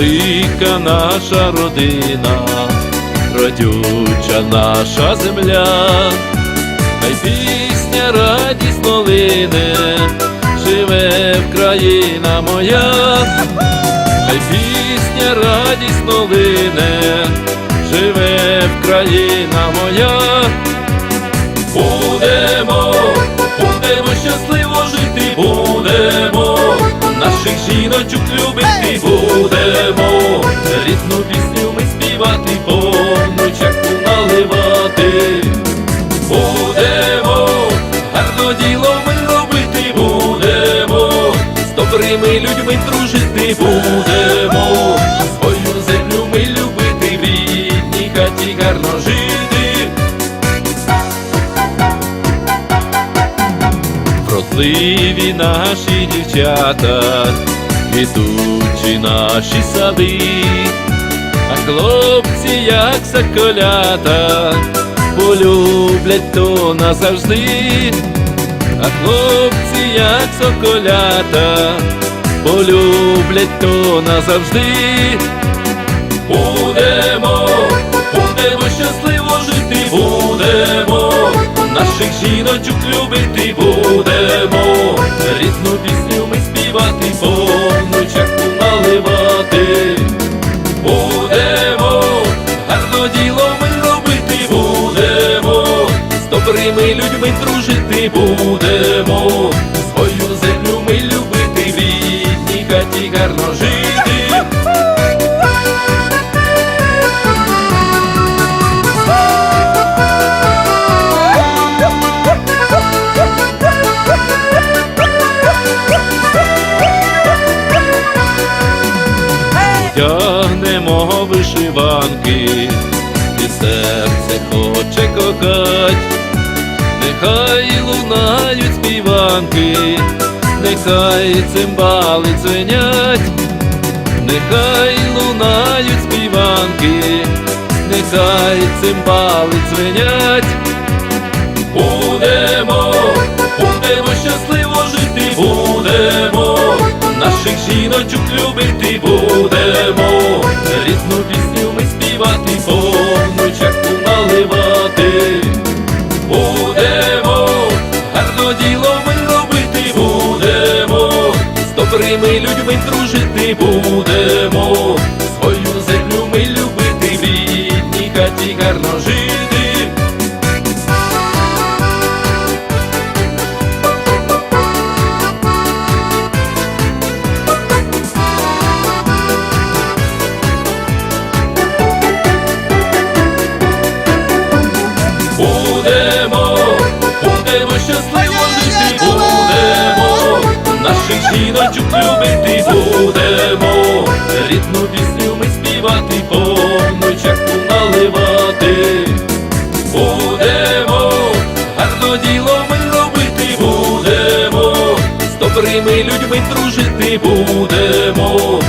велика наша родина, родюча наша земля, хай пісня радісно лине, живе Вкраїна моя, хай пісня радісно лине, живе Вкраїна моя. Будемо, будемо щасливо жити, будемо, наших жіночок любити будемо, добрими людьми дружити будемо, свою землю ми любити, в рідній хаті гарно жити. Вродливі наші дівчата, квітучі наші сади, а хлопці, як соколята, полюблять то назавжди, а хлопці, як соколята, полюблять то назавжди. Будемо, будемо щасливо жити, будемо, наших жіночок любити будемо, рідну пісню ми співати, повну чаку наливати. Будемо, гарно діло ми робити будемо, з добрими людьми дружити будемо, серце хоче кохать, нехай лунають співанки, нехай цимбали дзвенять, нехай лунають співанки, нехай цимбали дзвенять. Будемо, будемо щасливо жити, будемо, наших жіночок любити будемо, добрими людьми дружити будемо, свою землю ми любити, в рідній хаті гарно жити. Будемо, будемо щасливо жити, Чечні ночук любити будемо, рідну пісню ми співати по ночаку наливати, будемо, гарно діло ми робити будемо, з добрими людьми дружити будемо.